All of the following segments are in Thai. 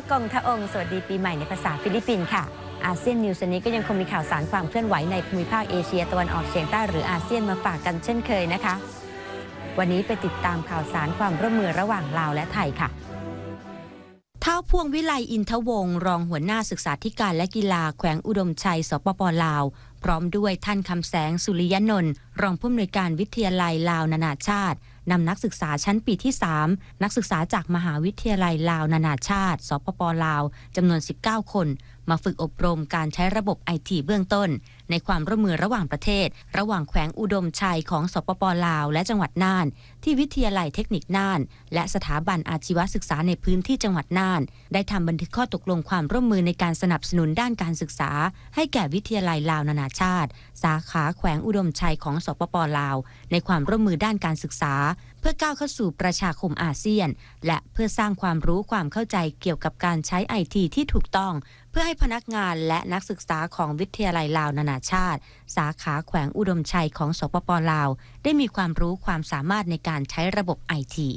ะกงทะองสวัสดีปีใหม่ในภาษาฟิลิปปินส์ค่ะอาเซียนนิวส์นี้ก็ยังคงมีข่าวสารความเคลื่อนไหวในภูมิภาคเอเชียตะวันออกเฉียงใต้หรืออาเซียนมาฝากกันเช่นเคยนะคะ วันนี้ไปติดตามข่าวสารความร่วมมือระหว่างลาวและไทยค่ะท้าพวงวิไลอินทวงศ์รองหัวหน้าศึกษาธิการและกีฬาแขวงอุดมชัย สปปลาว พร้อมด้วยท่านคำแสงสุริยนนท์รองผู้อำนวยการวิทยาลัยลาวนานาชาติ นำนักศึกษาชั้นปีที่ 3 นักศึกษาจากมหาวิทยาลัยลาวนานาชาติ สปปลาวจำนวน 19 คน มาฝึกอบรมการใช้ระบบไอทีเบื้องต้น ในความร่วมมือระหว่างประเทศ ระหว่างแขวงอุดมชัยของสปปลาว และจังหวัดน่าน ที่วิทยาลัยเทคนิคน่าน และสถาบันอาชีวศึกษาในพื้นที่จังหวัดน่าน ได้ทำบันทึกข้อตกลงความร่วมมือในการสนับสนุนด้านการศึกษา ให้แก่วิทยาลัยลาวนานาชาติ สาขาแขวงอุดมชัยของสปปลาว ในความร่วมมือด้านการศึกษา เพื่อก้าวเข้าสู่ประชาคมอาเซียน และเพื่อสร้างความรู้ความเข้าใจเกี่ยวกับการใช้ไอทีที่ถูกต้อง เพื่อให้พนักงานและนักศึกษาของวิทยาลัยลาวนานาชาติ สาขาแขวงอุดมชัยของสปปลาว ได้มีความรู้ความสามารถในการใช้ระบบไอที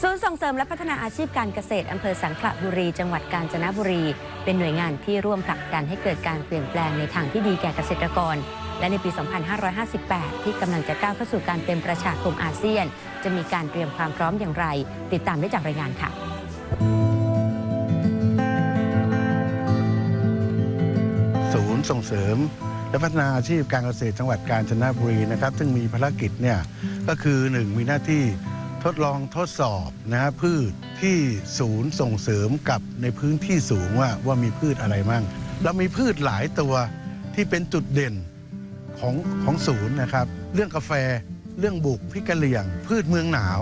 ศูนย์ส่งเสริมและพัฒนาอาชีพการเกษตรอำเภอสังขละบุรี จังหวัดกาญจนบุรี เป็นหน่วยงานที่ร่วมผลักดันให้เกิดการเปลี่ยนแปลงในทางที่ดีแก่เกษตรกร และในปี 2558 ที่กำลังจะก้าวเข้าสู่การเป็นประชาคมอาเซียน จะมีการเตรียมความพร้อมอย่างไร ติดตามได้จากรายงานค่ะ ส่งเสริม และพัฒนาอาชีพการเกษตรจังหวัดกาญจนบุรีนะครับ ซึ่งมีภารกิจเนี่ยก็คือ 1 มีหน้าที่ทดลองทดสอบนะฮะพืชที่ศูนย์ส่งเสริมกับในพื้นที่สูงว่าว่ามีพืชอะไรมั่งเรามีพืชหลายตัวที่เป็นจุดเด่นของของศูนย์นะครับ เรื่องกาแฟ เรื่องบุกพริกกะเหรี่ยง พืชเมืองหนาว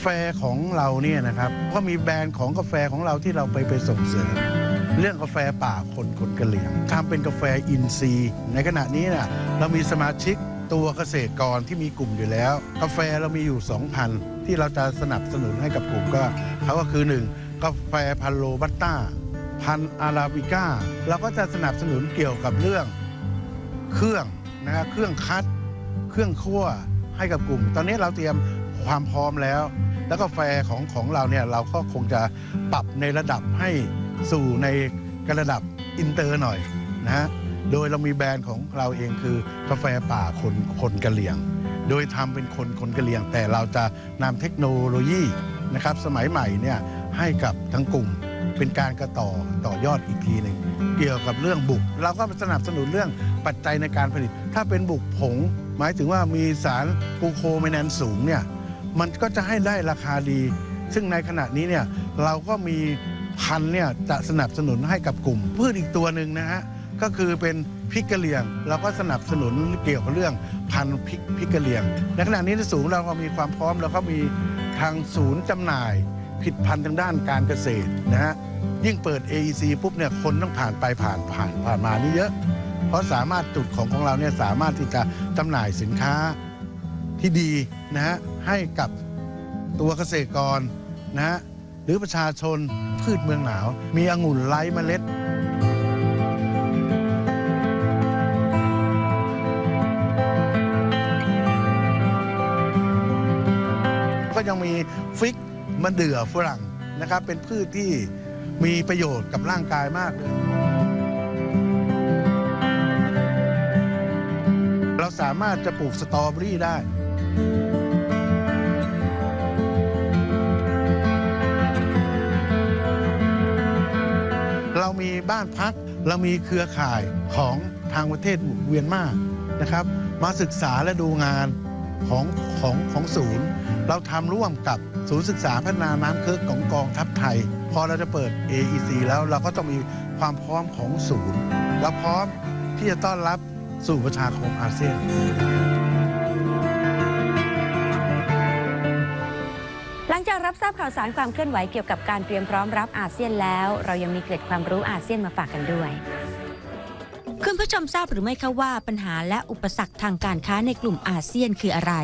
แฟของเราเนี่ยนะครับก็มีแบรนด์ของกาแฟของเราที่เราไปไปส่งเสริมเรื่องกาแฟป่าคนคนกระเหลี่ยงทำเป็นกาแฟอินทรีย์ ในขณะนี้นี่ยเรามีสมาชิกตัวเกษตรกรที่มีกลุ่มอยู่แล้ว กาแฟเรามีอยู่ 2,000 ที่เราจะสนับสนุนให้กับกลุ่มก็เขาก็คือ 1 กาแฟพันโลบัตต้า พันอาราบิก้าเราก็จะสนับสนุนเกี่ยวกับเรื่องเครื่องนะฮะเครื่องคัด เครื่องคั่วให้กับกลุ่ม ตอนนี้เราเตรียมความพร้อมแล้ว แล้วกาแฟของของเราเนี่ยเราก็คงจะปรับในระดับให้สู่ในระดับอินเตอร์หน่อยนะฮะโดยเรามีแบรนด์ของเราเองคือกาแฟป่าคนคนกะเหลี่ยง โดยทำเป็นคนคนกะเหลี่ยง แต่เราจะนำเทคโนโลยีนะครับสมัยใหม่เนี่ยให้กับทั้งกลุ่มเป็นการกระต่อต่อยอดอีกทีหนึ่งเกี่ยวกับเรื่องบุก เราก็สนับสนุนเรื่องปัจจัยในการผลิต ถ้าเป็นบุกผง หมายถึงว่ามีสารกูโคไมแนนสูงเนี่ย มันก็จะให้ได้ราคาดี ซึ่งในขณะนี้เนี่ยเราก็มีพันเนี่ยจะสนับสนุนให้กับกลุ่ม พืชอีกตัวหนึ่งนะฮะก็คือเป็นพริกกะเหรี่ยง เราก็สนับสนุนเกี่ยวกับเรื่องพันธุ์พริกพริกกะเหรี่ยงในขณะนี้ในศูนย์เราก็มีความพร้อมแล้วก็มีทางศูนย์จำหน่ายผลิดพันธุ์ทางด้านการเกษตรนะฮะยิ่งเปิด AEC ปุ๊บเนี่ยคนต้องผ่านไปผ่านผ่านผ่านมานี่เยอะ เพราะสามารถจุดของของเราเนี่ยสามารถที่จะจำหน่ายสินค้า ที่ดีนะฮะให้กับตัวเกษตรกรนะฮะหรือประชาชนพืชเมืองหนาว มีองุ่นไร้เมล็ดก็ยังมีฟิกมะเดื่อฝรั่งนะครับ เป็นพืชที่มีประโยชน์กับร่างกายมากเลย เราสามารถจะปลูกสตรอเบอรี่ได้ เรามีบ้านพักเรามีเครือข่ายของทางประเทศเวียนมานะครับ มาศึกษาและดูงานของของของศูนย์ เราทำร่วมกับศูนย์ศึกษาพัฒนาน้ำเคิร์กของกองทัพไทย พอเราจะเปิด AEC แล้วเราก็ต้องมีความพร้อมของศูนย์ เราพร้อมที่จะต้อนรับสู่ประชาคมอาเซียน งจากรับทราบข่าวสารความเคลื่อนไหวเกี่ยวกับการเตรียมพร้อมรับอาเซียนแล้ว เรายังมีเกร็ดความรู้อาเซียนมาฝากกันด้วย คุณผู้ชมทราบหรือไม่คะว่าปัญหาและอุปสรรคทางการค้าในกลุ่มอาเซียนคืออะไร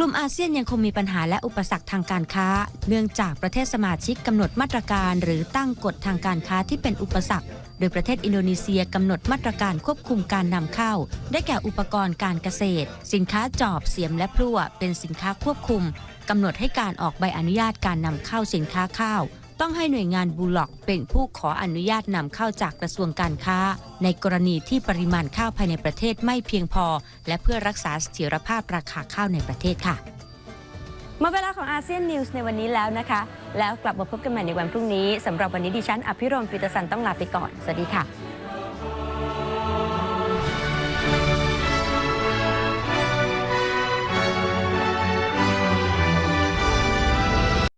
กลุ่มอาเซียนยังคงมีปัญหาและอุปสรรคทางการค้า เนื่องจากประเทศสมาชิกกำหนดมาตรการ หรือตั้งกฎทางการค้าที่เป็นอุปสรรค โดยประเทศอินโดนีเซียกำหนดมาตรการควบคุมการนำเข้า ได้แก่อุปกรณ์การเกษตร สินค้าจอบเสียมและพลั่วเป็นสินค้าควบคุมกำหนดให้การออกใบอนุญาตการนำเข้าสินค้าข้าว ต้องให้หน่วยงานบูล็อกเป็นผู้ขออนุญาตนำเข้าจากกระทรวงการค้า ในกรณีที่ปริมาณข้าวภายในประเทศไม่เพียงพอ และเพื่อรักษาเสถียรภาพราคาข้าวในประเทศค่ะมาเวลาของอาเซียนนิวส์ในวันนี้แล้วนะคะ แล้วกลับมาพบกันใหม่ในวันพรุ่งนี้สำหรับวันนี้ดิฉันอภิรมย์ปิตสันต้องลาไปก่อน สวัสดีค่ะ